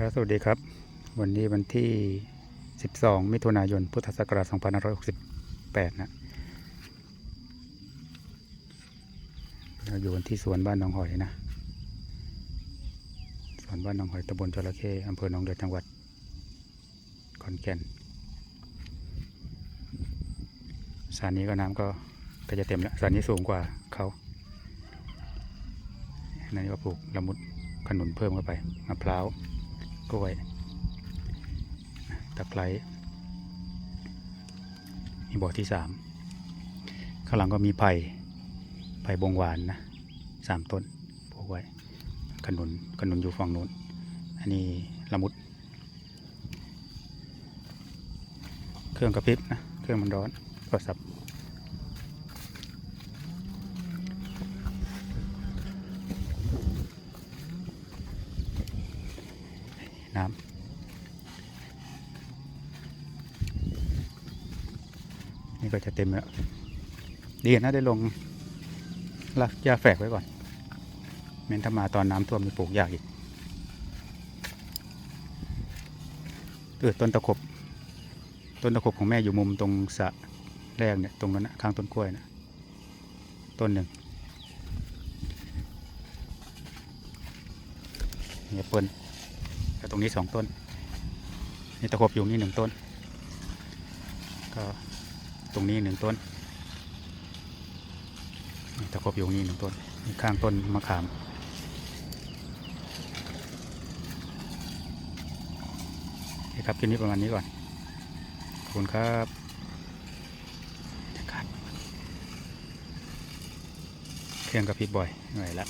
ครับสวัสดีครับ วันนี้วันที่ 12 มิถุนายน พุทธศักราช2568 นะเราอยู่กันที่สวนบ้านหนองหอยนะ สวนบ้านหนองหอยตำบลจระเข้อำเภอหนองเดือจังหวัดขอนแก่นสรนี้ก็น้ำก็ก็จะเต็มแล้วสรนี้สูงกว่าเขาอันนี้ก็ปลูกละมุดขนุนเพิ่มเข้าไปมะพร้าว กล้วย ตะไคร้มีบ่อที่สามข้างหลังก็มีไผ่ไผ่บงหวานนะสามต้นปลูกไว้ขนุนขนุนอยู่ฝั่งนู้นอันนี้ละมุด เครื่องกระพริบนะ เครื่องมันร้อนก็สับ น้ำนี่ก็จะเต็มแล้ว ดีนะได้ลงลักหญ้าแฝกไว้ก่อนเม้นถ้ามาตอนน้ำท่วมมีปลูกยากอีกเออต้นตะขบ ต้นตะขบของแม่อยู่มุมตรงสะแรกเนี่ยตรงนั้นนะข้างต้นกล้วยนะต้นหนึ่งเนี่แอปเปิ้ล ตรงนี้สองต้นนี่ตะขบอยู่นี่หนึ่งต้น ก็ตรงนี้หนึ่งต้นนี่ตะขบอยู่นี่หนึ่งต้นนี่ข้างต้นมะขามโอเคครับคลิปนี้ประมาณนี้ก่อน ขอบคุณครับเครื่องกระพริบบ่อยหน่อยละ